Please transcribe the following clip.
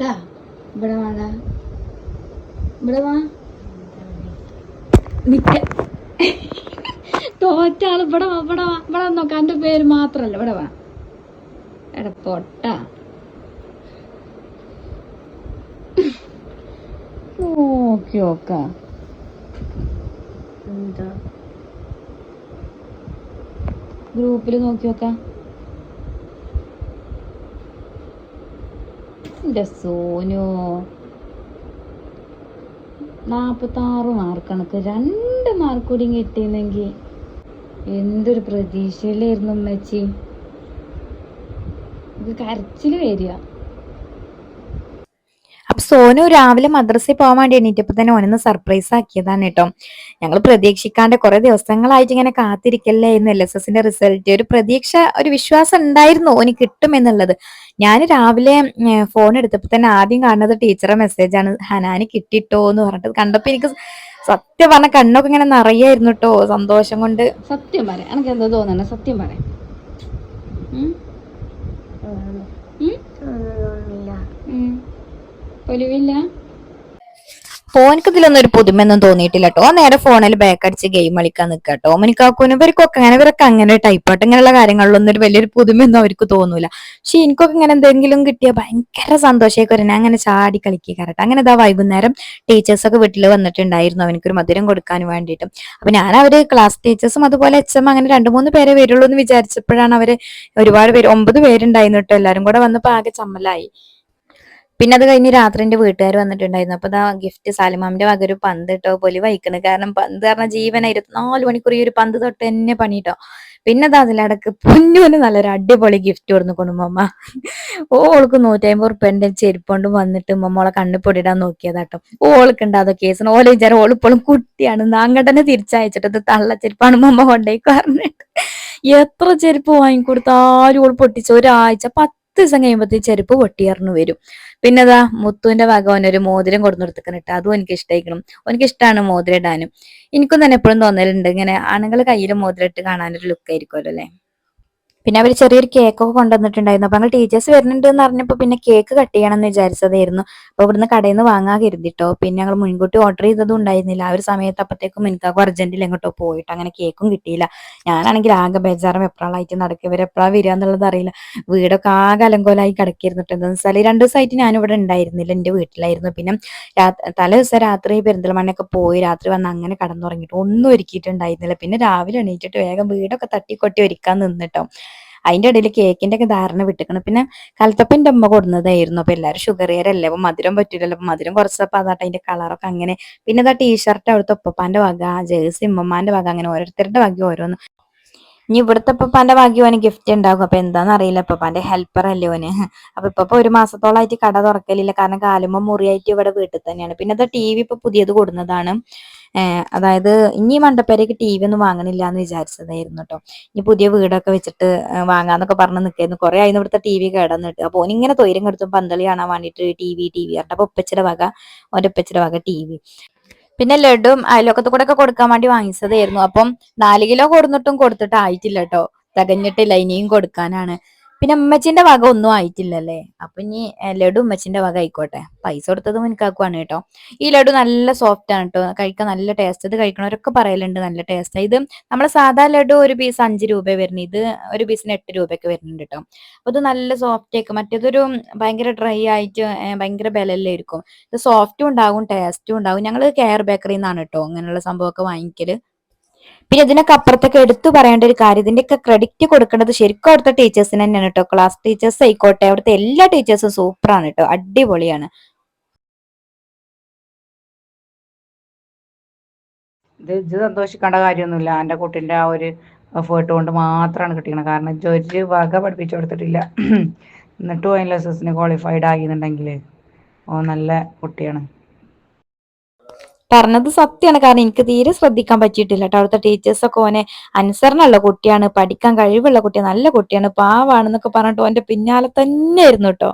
ടാ ഇവിടെ വാടാ ഇവിടെ വാ. നിക്ക തോറ്റാൾ ഇവിടെ വാ ഇവിടെ വാ. ഇവിടെ നോക്കാം എന്റെ പേര് മാത്രല്ല. ഇവിടെ വാ. എടാ പൊട്ട. ഓക്കെ ഓക്കെ എന്താ? ഗ്രൂപ്പിൽ നോക്കി നോക്കാം. എന്റെ സോനു. നാൽപ്പത്താറ് മാർക്കണക്ക് രണ്ട് മാർക്ക് കൂടി കിട്ടിയിരുന്നെങ്കിൽ എന്തൊരു പ്രതീക്ഷയിലായിരുന്നു ഇത് കരച്ചിൽ വരിക. അപ്പൊ സോനു രാവിലെ മദ്രസയിൽ പോകാൻ വേണ്ടി എണീറ്റപ്പോ തന്നെ ഓനൊന്ന് സർപ്രൈസ് ആക്കിയതാണ് കേട്ടോ. ഞങ്ങൾ പ്രതീക്ഷിക്കാണ്ട് കുറെ ദിവസങ്ങളായിട്ട് ഇങ്ങനെ കാത്തിരിക്കല്ലേ എന്ന് എൽ എസ് എസിന്റെ റിസൾട്ട് ഒരു പ്രതീക്ഷ ഒരു വിശ്വാസം ഉണ്ടായിരുന്നു ഓന് കിട്ടും എന്നുള്ളത്. ഞാൻ രാവിലെ ഫോൺ എടുത്തപ്പോ തന്നെ ആദ്യം കാണുന്നത് ടീച്ചറെ മെസ്സേജാണ് ഹനാന് കിട്ടിട്ടോ എന്ന് പറഞ്ഞിട്ട് കണ്ടപ്പോ എനിക്ക് സത്യം പറഞ്ഞ കണ്ണൊക്കെ ഇങ്ങനെ നിറയായിരുന്നു കേട്ടോ. സന്തോഷം കൊണ്ട്. സത്യം പറയാം. എനിക്ക് എന്താ തോന്നണ സത്യം പറയാം. പൊലിവില്ല ഓനക്ക് ഇതിലൊന്നും ഒരു പുതുമയൊന്നും തോന്നിയിട്ടില്ല കേട്ടോ. നേരെ ഫോണിൽ ബാക്ക് അടിച്ച് ഗെയിം കളിക്കാൻ നിൽക്കുക കേട്ടോ. മനിക്കാക്കൂനും ഇവർക്കൊക്കെ അങ്ങനെ ഇവരൊക്കെ അങ്ങനെ ടൈപ്പായിട്ട് ഇങ്ങനെയുള്ള കാര്യങ്ങളിലൊന്നും ഒരു വലിയൊരു പുതുമയൊന്നും അവർക്ക് തോന്നൂല. പക്ഷെ എനിക്കൊക്കെ ഇങ്ങനെ എന്തെങ്കിലും കിട്ടിയ ഭയങ്കര സന്തോഷമൊക്കെ വരണേ അങ്ങനെ ചാടി കളിക്കുക കളിക്കാറട്ടെ അങ്ങനെ ഇതാ വൈകുന്നേരം ടീച്ചേഴ്സൊക്കെ വീട്ടിൽ വന്നിട്ടുണ്ടായിരുന്നു അവനക്കൊരു മധുരം കൊടുക്കാൻ വേണ്ടിയിട്ട്. അപ്പൊ ഞാൻ അവർ ക്ലാസ് ടീച്ചേഴ്സും അതുപോലെ എച്ച് എം അങ്ങനെ രണ്ടു മൂന്ന് പേരെ വരുള്ളൂ എന്ന് വിചാരിച്ചപ്പോഴാണ് അവർ ഒരുപാട് പേര് ഒമ്പത് പേരുണ്ടായിരുന്നു കേട്ടോ. എല്ലാരും കൂടെ വന്നപ്പോ ആകെ ചമ്മലായി. പിന്നെ അത് കഴിഞ്ഞ് രാത്രി എന്റെ വീട്ടുകാർ വന്നിട്ടുണ്ടായിരുന്നു. അപ്പൊ ദാ ഗിഫ്റ്റ് സാലിമാമിന്റെ വക ഒരു പന്ത് കേട്ടോ പൊലി വഹിക്കണ്. കാരണം പന്ത് പറഞ്ഞ ജീവന ഇരുപത്തിനാല് മണിക്കൂർ ഈ ഒരു പന്ത് തൊട്ട് തന്നെ പണിട്ടോ പിന്നെ ദാ അതിലടക്ക് പൊന്നുവിന് നല്ലൊരു അടിപൊളി ഗിഫ്റ്റ് കൊടുന്നു കൊണ്ടുമ്മ ഓൾക്ക് നൂറ്റമ്പത് ഉറുപ്പ്യന്റെ കൊണ്ടും വന്നിട്ട് മമ്മോളെ കണ്ണിപ്പൊടിയിടാൻ നോക്കിയതാട്ടോ ഓൾക്ക് ഉണ്ടാകും കേസിന് ഓലെ വിചാരം ഓളിപ്പോഴും കുട്ടിയാണ്. നാങ്കട്ടനെ തിരിച്ചയച്ചിട്ട് തള്ള ചെരുപ്പാണ് മമ്മ കൊണ്ടേക്ക് പറഞ്ഞിട്ട്. എത്ര ചെരുപ്പ് വാങ്ങിക്കൊടുത്താലും ഓൾ പൊട്ടിച്ച ഒരാഴ്ച പത്ത് ദിവസം കഴിയുമ്പോഴത്തേക്ക് ചെരുപ്പ് പൊട്ടിയറിഞ്ഞു വരും. പിന്നെ അതാ മുത്തുവിന്റെ വക ഒരു മോതിരം കൊടുന്നു കൊടുത്തിട്ട് അതും എനിക്ക് ഇഷ്ടമായിക്കണം എനിക്ക് ഇഷ്ടമാണ് മോതിരം ഇടാനും. എനിക്കും തന്നെ എപ്പോഴും തോന്നലുണ്ട്. ഇങ്ങനെ ആണുങ്ങൾ കയ്യിൽ മോതിരം ഇട്ട് കാണാനൊരു ലുക്ക് ആയിരിക്കുമല്ലോ അല്ലെ? പിന്നെ അവർ ചെറിയൊരു കേക്കൊക്കെ കൊണ്ടുവന്നിട്ടുണ്ടായിരുന്നു. അപ്പൊ ഞങ്ങൾ ടീച്ചേഴ്സ് വരുന്നുണ്ട് എന്ന് പറഞ്ഞപ്പോ പിന്നെ കേക്ക് കട്ട് ചെയ്യണം എന്ന് വിചാരിച്ചതായിരുന്നു. അപ്പൊ ഇവിടുന്ന് കടയിൽ നിന്ന് വാങ്ങാൻ കരുതിട്ടോ. പിന്നെ ഞങ്ങൾ മുൻകൂട്ടി ഓർഡർ ചെയ്തതും ഉണ്ടായിരുന്നില്ല. ആ ഒരു സമയത്ത് അപ്പത്തേക്കും എനിക്കാക്കും അർജന്റിൽ എങ്ങോട്ടോ പോയിട്ട് അങ്ങനെ കേക്കും കിട്ടിയില്ല. ഞാനാണെങ്കിൽ ആകെ ബേജാറും എപ്പോഴായിട്ട് നടക്കുക ഇവർ എപ്പോഴാണ് വരിക എന്നുള്ളത് അറിയില്ല. വീടൊക്കെ ആകെ അലങ്കോലായി കിടക്കിയിരുന്നിട്ട് എന്താന്ന് വെച്ചാൽ രണ്ട് ദിവസമായിട്ട് ഞാനിവിടെ ഉണ്ടായിരുന്നില്ല. എന്റെ വീട്ടിലായിരുന്നു. പിന്നെ തലേ ദിവസം രാത്രി പെരിന്തൽമണ്ണയൊക്കെ പോയി രാത്രി വന്ന് അങ്ങനെ കടന്നുറങ്ങിയിട്ട് ഒന്നും ഒരുക്കിയിട്ടുണ്ടായിരുന്നില്ല. പിന്നെ രാവിലെ എണീറ്റിട്ട് വേഗം വീടൊക്കെ തട്ടിക്കൊട്ടി ഒരുക്കാൻ നിന്നിട്ടോ. അതിന്റെ ഇടയിൽ കേക്കിന്റെ ഒക്കെ ധാരണ വിട്ടിക്കണം. പിന്നെ കലത്തപ്പം എന്റെ അമ്മ കൊടുന്നതായിരുന്നു. അപ്പോൾ എല്ലാവരും ഷുഗർ കയറല്ലേ അപ്പോൾ മധുരം പറ്റൂലല്ലോ. അപ്പോൾ മധുരം കുറച്ചപ്പോൾ അതാട്ടെ അതിന്റെ കളറൊക്കെ അങ്ങനെ. പിന്നെ ഇതാ ടീഷർട്ട് അവിടുത്തെ ഉപ്പപ്പാന്റെ വക ജേഴ്സി ഉമ്മമാന്റെ വക അങ്ങനെ ഓരോരുത്തരുടെ വക ഓരോന്ന്. ഇനി ഇവിടുത്തെ ഇപ്പപ്പാന്റെ ഭാഗ്യം ഓന് ഗിഫ്റ്റ് ഉണ്ടാകും അപ്പൊ എന്താന്ന് അറിയില്ല. ഇപ്പപ്പാന്റെ ഹെൽപ്പർ അല്ലേ ഓന്. അപ്പൊ ഇപ്പൊ ഒരു മാസത്തോളായിട്ട് കട തുറക്കലില്ല. കാരണം കാലുമ്പോ മുറിയായിട്ട് ഇവിടെ വീട്ടിൽ തന്നെയാണ്. പിന്നെ അത് ടി വി ഇപ്പൊ പുതിയത് കൊടുന്നതാണ്. അതായത് ഇനി മണ്ടപ്പേരേക്ക് ടി വി ഒന്നും വാങ്ങണില്ല എന്ന് വിചാരിച്ചതായിരുന്നു കേട്ടോ ഇനി പുതിയ വീടൊക്കെ വെച്ചിട്ട് വാങ്ങാന്നൊക്കെ പറഞ്ഞ് നിൽക്കായിരുന്നു കുറെ ആയിരുന്നു ഇവിടുത്തെ ടി വി കിടന്നിട്ട് അപ്പൊ ഓനിങ്ങനെ തൊയിരം കെടുത്തും പന്തളി കാണാൻ വേണ്ടിട്ട് ടി വി ടി വി പറഞ്ഞിട്ട് അപ്പൊ ഉപ്പച്ചിയുടെ വക ഓന്റെ ഉപ്പച്ചിയുടെ വക ടി വി പിന്നെ ലഡും അയലോക്കത്ത് കൂടെ ഒക്കെ കൊടുക്കാൻ വേണ്ടി വാങ്ങിച്ചതായിരുന്നു. അപ്പം നാല് കിലോ കൊടുത്തിട്ടും കൊടുത്തിട്ട് ആയിട്ടില്ല കേട്ടോ തികഞ്ഞിട്ടില്ല ഇനിയും കൊടുക്കാനാണ്. പിന്നെ ഉമ്മച്ചിന്റെ വക ഒന്നും ആയിട്ടില്ലല്ലേ? അപ്പൊ ഇനി ലഡു ഉമ്മച്ചിന്റെ വക ആയിക്കോട്ടെ. പൈസ കൊടുത്തത് മുൻകാക്കുവാണ് കേട്ടോ. ഈ ലഡു നല്ല സോഫ്റ്റ് ആണ് കേട്ടോ. കഴിക്കാൻ നല്ല ടേസ്റ്റ് ഇത് കഴിക്കണവരൊക്കെ പറയലുണ്ട് നല്ല ടേസ്റ്റ് ഇത് നമ്മളെ സാധാ ലഡു ഒരു പീസ് അഞ്ച് രൂപ വരുന്നത്. ഇത് ഒരു പീസിന് എട്ട് രൂപയൊക്കെ വരുന്നുണ്ട് കേട്ടോ. അപ്പൊ ഇത് നല്ല സോഫ്റ്റ് ആയിരിക്കും. മറ്റേതൊരു ഭയങ്കര ഡ്രൈ ആയിട്ട് ഭയങ്കര ഇരിക്കും ഇത് സോഫ്റ്റും ഉണ്ടാകും ടേസ്റ്റും ഉണ്ടാകും ഞങ്ങൾ കെയർ ബേക്കറിന്നാണ് കേട്ടോ അങ്ങനെയുള്ള സംഭവമൊക്കെ വാങ്ങിക്കൽ. പിന്നെ ഇതിനൊക്കെ അപ്പുറത്തൊക്കെ എടുത്തു പറയേണ്ട ഒരു കാര്യം ഇതിന്റെയൊക്കെ ക്രെഡിറ്റ് കൊടുക്കേണ്ടത് ശരിക്കും അവിടുത്തെ ടീച്ചേഴ്സിന് തന്നെയാണ് കേട്ടോ ക്ലാസ് ടീച്ചേഴ്സ് ആയിക്കോട്ടെ അവിടുത്തെ എല്ലാ ടീച്ചേഴ്സും സൂപ്പറാണ് കേട്ടോ അടിപൊളിയാണ്. ഇത് ഇത് സന്തോഷിക്കേണ്ട കാര്യമൊന്നുമില്ല. എന്റെ കുട്ടീന്റെ ആ ഒരു എഫേർട്ട് കൊണ്ട് മാത്രമാണ് കിട്ടിയത് കാരണം ഒരു വക പഠിപ്പിച്ചു കൊടുത്തിട്ടില്ല. എന്നിട്ടും അതിൽ എസ് ക്വാളിഫൈഡ് ആകുന്നുണ്ടെങ്കിൽ ഓ നല്ല കുട്ടിയാണ്. പറഞ്ഞത് സത്യമാണ്. കാരണം എനിക്ക് തീരെ ശ്രദ്ധിക്കാൻ പറ്റിയിട്ടില്ല കേട്ടോ അവിടുത്തെ ടീച്ചേഴ്സ് ഒക്കെ ഓനെ അനുസരണമുള്ള കുട്ടിയാണ് പഠിക്കാൻ കഴിവുള്ള കുട്ടിയാണ് നല്ല കുട്ടിയാണ് പാവാണെന്നൊക്കെ പറഞ്ഞിട്ട് ഓന്റെ പിന്നാലെ തന്നെ ആയിരുന്നു കേട്ടോ